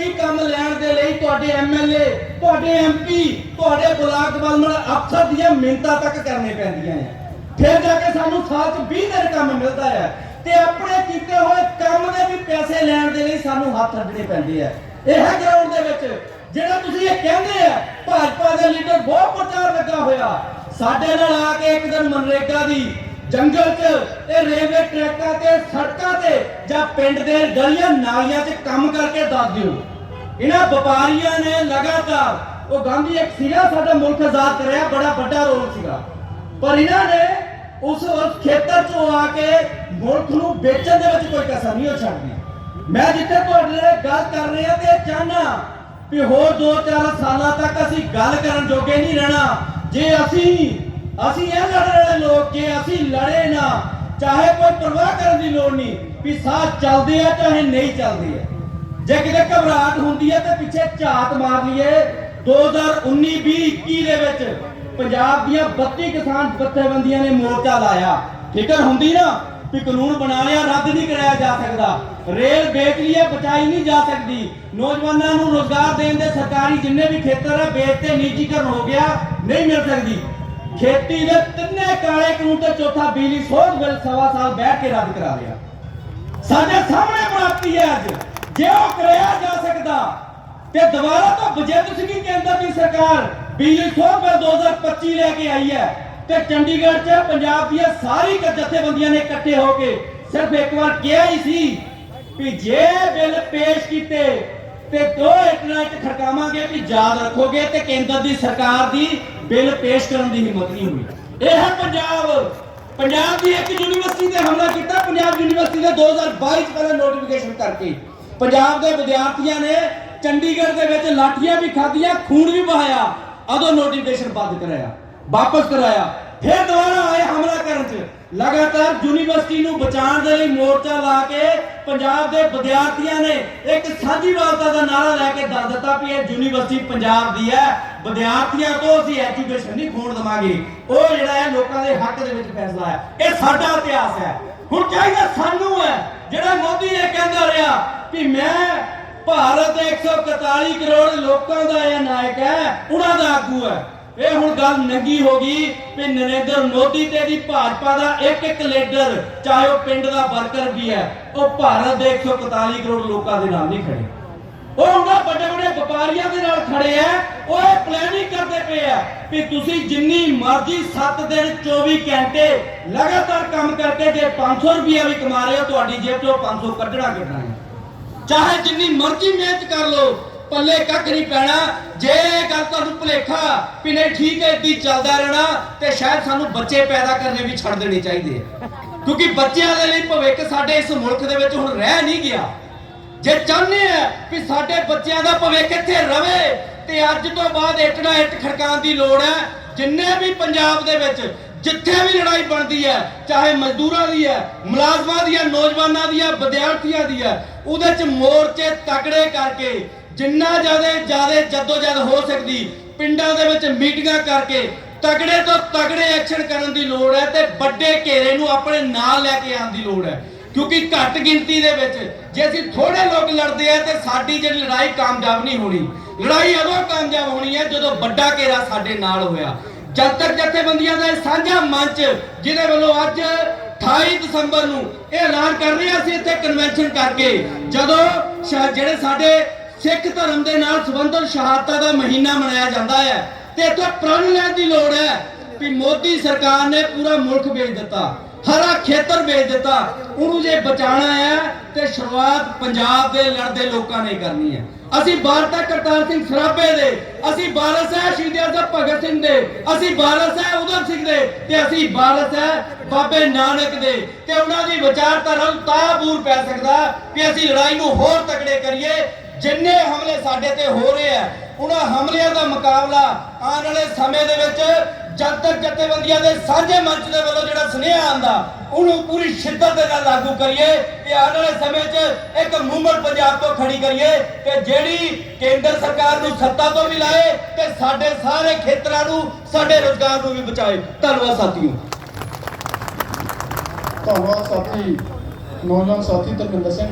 ਛੇਤੀ ਕੰਮ ਲੈਣ ਦੇ ਲਈ ਤੁਹਾਡੇ ਐਮਐਲਏ ਤੁਹਾਡੇ ਐਮਪੀ ਤੁਹਾਡੇ ਬਲਾਕ ਡਿਵੈਲਪਮੈਂਟ ਅਫਸਰ ਦੀਆਂ ਮਿੰਤਾਂ ਤੱਕ ਕਰਨੇ ਪੈਂਦੀਆਂ ਆ। ਫਿਰ ਜਾ ਕੇ ਸਾਨੂੰ ਸਾਲ 'ਚ 20 ਦਿਨ ਕੰਮ ਮਿਲਦਾ ਹੈ ਤੇ ਆਪਣੇ ਕੀਤੇ ਹੋਏ ਕੰਮ ਦੇ ਵੀ ਪੈਸੇ ਲੈਣ ਦੇ ਲਈ ਸਾਨੂੰ ਹੱਥ ਅੱਡਣੇ ਪੈਂਦੇ ਆ। ਇਹ ਹੈ ਗਰਾਊਂਡ ਦੇ ਵਿੱਚ ਜਿਹੜਾ ਤੁਸੀਂ ਇਹ ਕਹਿੰਦੇ ਆ, ਭਾਜਪਾ ਦੇ ਲੀਡਰ ਬਹੁਤ ਪ੍ਰਚਾਰ ਲੱਗਾ ਹੋਇਆ। ਸਾਡੇ ਨਾਲ ਆ ਕੇ ਇੱਕ ਦਿਨ ਮਨਰੇਗਾ ਦੀ ਜੰਗਲ 'ਚ ਤੇ ਰੇਲਵੇ ਟਰੈਕਾਂ ਤੇ, ਸੜਕਾਂ ਤੇ ਜਾਂ ਪਿੰਡ ਦੇ ਗਲੀਆਂ ਨਾਲੀਆਂ 'ਚ ਕੰਮ ਕਰਕੇ ਦੱਸ ਦਿਓ। ਇਹਨਾਂ ਵਪਾਰੀਆਂ ਨੇ ਲਗਾਤਾਰ, ਉਹ ਗਾਂਧੀ ਇੱਕ ਸੀਗਾ, ਸਾਡਾ ਮੁਲਕ ਆਜ਼ਾਦ ਕਰਿਆ, ਬੜਾ ਵੱਡਾ ਰੋਲ ਸੀਗਾ। ਪਰ ਇਹਨਾਂ ਨੇ ਉਸ ਖੇਤਰ 'ਚੋਂ ਆ ਕੇ ਮੁਲਕ ਨੂੰ ਵੇਚਣ ਦੇ ਵਿੱਚ ਕੋਈ ਕਸਰ ਨਹੀਂ ਉਹ ਛੱਡਦੀ। ਮੈਂ ਜਿੱਥੇ ਤੁਹਾਡੇ ਨਾਲ ਗੱਲ ਕਰ ਰਿਹਾ ਤੇ ਚਾਹਨਾ ਵੀ ਹੋਰ 2-4 ਸਾਲਾਂ ਤੱਕ ਅਸੀਂ ਗੱਲ ਕਰਨ ਜੋਗੇ ਨਹੀਂ ਰਹਿਣਾ। ਜੇ ਅਸੀਂ ਅਸੀਂ ਇਹ ਲੜਨ ਵਾਲੇ ਲੋਕ ਜੇ ਅਸੀਂ ਲੜੇ ਨਾ, ਚਾਹੇ ਕੋਈ ਪਰਵਾਹ ਕਰਨ ਦੀ ਲੋੜ ਨਹੀਂ, ਵੀ ਸਾਹ ਚੱਲਦੇ ਆ ਚਾਹੇ ਨਹੀਂ ਚੱਲਦੇ ਆ। ਜੇ ਕਿਤੇ ਘਬਰਾਹਟ ਹੁੰਦੀ ਹੈ ਤੇ ਪਿੱਛੇ ਝਾਤ ਮਾਰ ਲਈਏ। 2019 20 21 ਦੇ ਵਿੱਚ ਪੰਜਾਬ ਦੀਆਂ 32 ਕਿਸਾਨ ਜਥੇਬੰਦੀਆਂ ਨੇ ਮੋਰਚਾ ਲਾਇਆ। ਫਿਕਰ ਹੁੰਦੀ ਨਾ ਵੀ ਕਾਨੂੰਨ ਬਣਾ ਲਿਆ, ਰੱਦ ਨਹੀਂ ਕਰਾਇਆ ਜਾ ਸਕਦਾ। ਰੇਲ ਵੇਚ ਲਈਏ ਬਚਾਈ ਨਹੀਂ ਜਾ ਸਕਦੀ। ਨੌਜਵਾਨਾਂ ਨੂੰ ਰੋਜ਼ਗਾਰ ਦੇਣ ਦੇ ਸਰਕਾਰੀ ਜਿੰਨੇ ਵੀ ਖੇਤਰ ਆ ਵੇਚਤੇ ਨਿੱਜੀਕਰਨ ਹੋ ਗਿਆ, ਨਹੀਂ ਮਿਲ ਸਕਦੀ। ਖੇਤੀ ਦੇ ਤਿੰਨੇ ਕਾਲੇ ਕਾਨੂੰਨ ਤੇ ਚੌਥਾ ਬਿਜਲੀ ਸੋਧ ਬਿੱਲ ਸਵਾ ਸਾਲ ਬੈਠ ਕੇ ਰੱਦ ਕਰਾ ਲਿਆ। ਸਾਡੇ ਸਾਹਮਣੇ ਪ੍ਰਾਪਤੀ ਹੈ ਅੱਜ। ਜੇ ਉਹ ਕਰਿਆ ਜਾ ਸਕਦਾ, ਤੇ ਦੁਬਾਰਾ ਤੋਂ ਬਜਟ ਸੀਗੀ ਕੇਂਦਰ ਦੀ ਸਰਕਾਰ, ਬਿਜਲੀ ਸੋਧ ਬਿੱਲ 2025 ਲੈ ਕੇ ਆਈ ਹੈ। ਤੇ ਚੰਡੀਗੜ੍ਹ 'ਚ ਪੰਜਾਬ ਦੀਆਂ ਸਾਰੀ ਜਥੇਬੰਦੀਆਂ ਨੇ ਇਕੱਠੇ ਹੋ ਕੇ ਸਿਰਫ ਇੱਕ ਵਾਰ ਕਿਹਾ ਹੀ ਸੀ ਵੀ ਜੇ ਬਿੱਲ ਪੇਸ਼ ਕੀਤੇ, ਤੇ ਦੋ ਇੰਟਰਨੈਟ ਖੜਕਾਵਾਂਗੇ ਵੀ ਯਾਦ ਰੱਖੋਗੇ ਤੇ ਕੇਂਦਰ ਦੀ ਸਰਕਾਰ ਦੀ ਬਿੱਲ ਪੇਸ਼ ਕਰਨ ਦੀ ਹਿੰਮਤ ਨਹੀਂ ਹੋਈ। ਇਹ ਹੈ ਪੰਜਾਬ। ਪੰਜਾਬ ਦੀ ਇੱਕ ਯੂਨੀਵਰਸਿਟੀ ਤੇ ਹਮਲਾ ਕੀਤਾ। ਪੰਜਾਬ ਯੂਨੀਵਰਸਿਟੀ ਨੇ 2022 ਚ ਪਹਿਲਾਂ ਨੋਟੀਫਿਕੇਸ਼ਨ ਕਰਕੇ। ਪੰਜਾਬ ਦੇ ਵਿਦਿਆਰਥੀਆਂ ਨੇ ਚੰਡੀਗੜ੍ਹ ਦੇ ਵਿੱਚ ਲਾਠੀਆਂ ਵੀ ਖਾਧੀਆਂ, ਖੂਨ ਵੀ ਬਹਾਇਆ ਉਦੋਂ ਨੋਟੀਫਿਕੇਸ਼ਨ ਬੰਦ ਕਰਾਇਆ। ਵਾਪਸ ਕਰਾਇਆ। ਫਿਰ ਦੁਬਾਰਾ ਆਏ ਹਮਲਾ ਕਰਨ ਚ। ਲਗਾਤਾਰ ਯੂਨੀਵਰਸਿਟੀ ਨੂੰ ਬਚਾਉਣ ਦੇ ਲਈ ਮੋਰਚਾ ਲਾ ਕੇ ਪੰਜਾਬ ਦੇ ਵਿਦਿਆਰਥੀਆਂ ਨੇ ਇੱਕ ਸਾਂਝੀਵਾਲਤਾ ਦਾ ਨਾਰਾ ਲੈ ਕੇ ਦੱਸ ਦਿੱਤਾ ਵੀ ਇਹ ਯੂਨੀਵਰਸਿਟੀ ਪੰਜਾਬ ਦੀ ਹੈ। ਵਿਦਿਆਰਥੀਆਂ ਤੋਂ ਅਸੀਂ ਐਜੂਕੇਸ਼ਨ ਨਹੀਂ ਖੋਣ ਦਵਾਂਗੇ। ਉਹ ਜਿਹੜਾ ਹੈ ਲੋਕਾਂ ਦੇ ਹੱਕ ਦੇ ਵਿੱਚ ਫੈਸਲਾ ਹੈ। ਇਹ ਸਾਡਾ ਇਤਿਹਾਸ ਹੈ। ਹੁਣ ਚਾਹੀਦਾ ਸਾਨੂੰ ਹੈ, ਜਿਹੜਾ ਮੋਦੀ ਇਹ ਕਹਿੰਦਾ ਰਿਹਾ ਕਿ ਮੈਂ ਭਾਰਤ ਦੇ 141 ਕਰੋੜ ਲੋਕਾਂ ਦਾ ਇਹ ਨਾਇਕ ਹੈ, ਉਹਨਾਂ ਦਾ ਆਗੂ ਹੈ। ਇਹ ਹੁਣ ਗੱਲ ਨੰਗੀ ਹੋ ਗਈ ਵੀ ਨਰਿੰਦਰ ਮੋਦੀ ਤੇ ਦੀ ਭਾਜਪਾ ਦਾ ਇੱਕ ਇੱਕ ਲੀਡਰ, ਚਾਹੇ ਉਹ ਪਿੰਡ ਦਾ ਵਰਕਰ ਵੀ ਹੈ, ਉਹ ਭਾਰਤ ਦੇ 141 ਕਰੋੜ ਲੋਕਾਂ ਦੇ ਨਾਲ ਨਹੀਂ ਖੜੇ। ਉਹ ਉਹਨਾਂ ਵੱਡੇ ਵੱਡੇ ਵਪਾਰੀਆਂ ਦੇ ਨਾਲ ਖੜੇ ਆ, ਉਹ ਇਹ ਪਲੈਨਿੰਗ ਕਰਦੇ ਪਏ ਆ ਵੀ ਤੁਸੀਂ ਜਿੰਨੀ ਮਰਜ਼ੀ 7 ਦਿਨ 24 ਘੰਟੇ ਲਗਾਤਾਰ ਕੰਮ ਕਰਕੇ ਜੇ 500 ਰੁਪਇਆ ਵੀ ਕਮਾ ਰਹੇ ਹੋ, ਤੁਹਾਡੀ ਜੇਬ ਚੋਂ 500 ਕੱਢਣਾ ਕੱਢਣਾ ਹੈ? ਚਾਹੇ ਜਿੰਨੀ ਮਰਜ਼ੀ ਮਿਹਨਤ ਕਰ ਲਓ ਪੱਲੇ ਕੱਖ ਨਹੀਂ ਪੈਣਾ। ਜੇ ਇਹ ਗੱਲ ਤੁਹਾਨੂੰ ਭੁਲੇਖਾ ਵੀ ਨਹੀਂ, ਠੀਕ ਹੈ, ਇੱਦੀ ਚੱਲਦਾ ਰਹਿਣਾ ਤੇ ਸ਼ਾਇਦ ਸਾਨੂੰ ਬੱਚੇ ਪੈਦਾ ਕਰਨੇ ਵੀ ਛੱਡ ਦੇਣੇ ਚਾਹੀਦੇ ਆ। ਕਿਉਂਕਿ ਬੱਚਿਆਂ ਦੇ ਲਈ ਭਵਿੱਖ ਸਾਡੇ ਇਸ ਮੁਲਕ ਦੇ ਵਿੱਚ ਹੁਣ ਰਹਿ ਨਹੀਂ ਗਿਆ। ਜੇ ਚਾਹੁੰਦੇ ਆ ਵੀ ਸਾਡੇ ਬੱਚਿਆਂ ਦਾ ਭਵਿੱਖ ਇੱਥੇ ਰਵੇ, ਤੇ ਅੱਜ ਤੋਂ ਬਾਅਦ ਇੱਟ ਨਾਲ ਇੱਟ ਖੜਕਾਉਣ ਦੀ ਲੋੜ ਹੈ। ਜਿੰਨੇ ਵੀ ਪੰਜਾਬ ਦੇ ਵਿੱਚ ਜਿੱਥੇ ਵੀ ਲੜਾਈ ਬਣਦੀ ਹੈ, ਚਾਹੇ ਮਜ਼ਦੂਰਾਂ ਦੀ ਹੈ, ਮੁਲਾਜ਼ਮਾਂ ਦੀ ਹੈ, ਨੌਜਵਾਨਾਂ ਦੀ ਹੈ, ਵਿਦਿਆਰਥੀਆਂ ਦੀ ਹੈ, ਉਹਦੇ ਚ ਮੋਰਚੇ ਤਕੜੇ ਕਰਕੇ ਜਿੰਨਾ ਜ਼ਿਆਦਾ ਜ਼ਿਆਦਾ ਜਦੋਜਦ ਹੋ ਸਕਦੀ, ਪਿੰਡਾਂ ਦੇ ਵਿੱਚ ਮੀਟਿੰਗਾਂ ਕਰਕੇ ਤਗੜੇ ਤੋਂ ਤਗੜੇ ਐਕਸ਼ਨ ਕਰਨ ਦੀ ਲੋੜ ਹੈ ਤੇ ਵੱਡੇ ਘੇਰੇ ਨੂੰ ਆਪਣੇ ਨਾਲ ਲੈ ਕੇ ਆਉਣ ਦੀ ਲੋੜ ਹੈ। ਕਿਉਂਕਿ ਘੱਟ ਗਿਣਤੀ ਦੇ ਵਿੱਚ ਜੇ ਅਸੀਂ ਥੋੜੇ ਲੋਕ ਲੜਦੇ ਆ ਤੇ ਸਾਡੀ ਜਿਹੜੀ ਲੜਾਈ ਕਾਮਯਾਬ ਨਹੀਂ ਹੋਣੀ। ਲੜਾਈ ਉਦੋਂ ਕਾਮਯਾਬ ਹੋਣੀ ਹੈ ਜਦੋਂ ਵੱਡਾ ਘੇਰਾ ਸਾਡੇ ਨਾਲ ਹੋਇਆ। ਜਦ ਤੱਕ ਜਥੇਬੰਦੀਆਂ ਦਾ ਇਹ ਸਾਂਝਾ ਮੰਚ ਜਿਹਦੇ ਵੱਲੋਂ ਅੱਜ 28 ਦਸੰਬਰ ਨੂੰ ਇਹ ਐਲਾਨ ਕਰ ਰਹੇ ਹਾਂ ਅਸੀਂ ਇੱਥੇ ਕਨਵੈਨਸ਼ਨ ਕਰਕੇ, ਜਦੋਂ ਜਿਹੜੇ ਸਾਡੇ ਸਿੱਖ ਧਰਮ ਦੇ ਨਾਲ ਸੰਬੰਧਿਤ ਸ਼ਹਾਦਤਾਂ ਦਾ ਮਹੀਨਾ ਮਨਾਇਆ ਜਾਂਦਾ ਹੈ ਤੇ ਇੱਥੇ ਪ੍ਰਣ ਲੈਣ ਦੀ ਲੋੜ ਹੈ ਵੀ ਮੋਦੀ ਸਰਕਾਰ ਨੇ ਪੂਰਾ ਮੁਲਕ ਵੇਚ ਦਿੱਤਾ, ਹਰਾ ਖੇਤਰ ਵੇਚ ਦਿੱਤਾ, ਉਹਨੂੰ ਜੇ ਬਚਾਉਣਾ ਹੈ ਤੇ ਸ਼ੁਰੂਆਤ ਪੰਜਾਬ ਦੇ ਲੜਦੇ ਲੋਕਾਂ ਨੇ ਕਰਨੀ ਹੈ। ਅਸੀਂ ਵਾਰਤਾ ਕਰਤਾਰ ਸਿੰਘ ਸਰਾਭੇ ਦੇ, ਅਸੀਂ ਵਾਰਸ ਹੈ ਸ਼ਹੀਦ ਆਜ਼ਮ ਭਗਤ ਸਿੰਘ ਦੇ, ਅਸੀਂ ਵਾਰਸ ਹੈ ਉਧਮ ਸਿੰਘ ਦੇ ਤੇ ਅਸੀਂ ਵਾਰਸ ਹੈ ਬਾਬੇ ਨਾਨਕ ਦੇ ਤੇ ਉਹਨਾਂ ਦੀ ਵਿਚਾਰਧਾਰਾ ਨੂੰ ਤਾਬੂਰ ਪੈ ਸਕਦਾ ਕਿ ਅਸੀਂ ਲੜਾਈ ਨੂੰ ਹੋਰ ਤਕੜੇ ਕਰੀਏ ਜਿੰਨੇ ਹਮਲੇ ਸਾਡੇ ਤੇ ਹੋ ਰਹੇ ਆ, ਉਹਨਾਂ ਹਮਲਿਆਂ ਦਾ ਮੁਕਾਬਲਾ ਆਉਣ ਵਾਲੇ ਸਮੇਂ ਦੇ ਵਿੱਚ ਜਦ ਜਥੇਬੰਦੀਆਂ ਦੇ ਸਾਂਝੇ ਮੰਚ ਦੇ ਵੱਲੋਂ ਜਿਹੜਾ ਸੁਨੇਹਾ ਆਂਦਾ ਉਹਨੂੰ ਪੂਰੀ ਸ਼ਿੱਦਤ ਦੇ ਨਾਲ ਲਾਗੂ ਕਰੀਏ ਤੇ ਆਉਣ ਵਾਲੇ ਸਮੇਂ 'ਚ ਇੱਕ ਮੂਵਮੈਂਟ ਪੰਜਾਬ ਤੋਂ ਖੜੀ ਕਰੀਏ ਤੇ ਜਿਹੜੀ ਕੇਂਦਰ ਸਰਕਾਰ ਨੂੰ ਸੱਤਾ ਤੋਂ ਵੀ ਲਾਏ ਤੇ ਸਾਡੇ ਸਾਰੇ ਖੇਤਰਾਂ ਨੂੰ, ਸਾਡੇ ਰੋਜ਼ਗਾਰ ਨੂੰ ਵੀ ਬਚਾਏ। ਧੰਨਵਾਦ ਸਾਥੀਓ। ਧੰਨਵਾਦ ਸਾਥੀ। ਨੌਜਵਾਨ ਸਾਥੀ ਧਰਮਿੰਦਰ ਸਿੰਘ।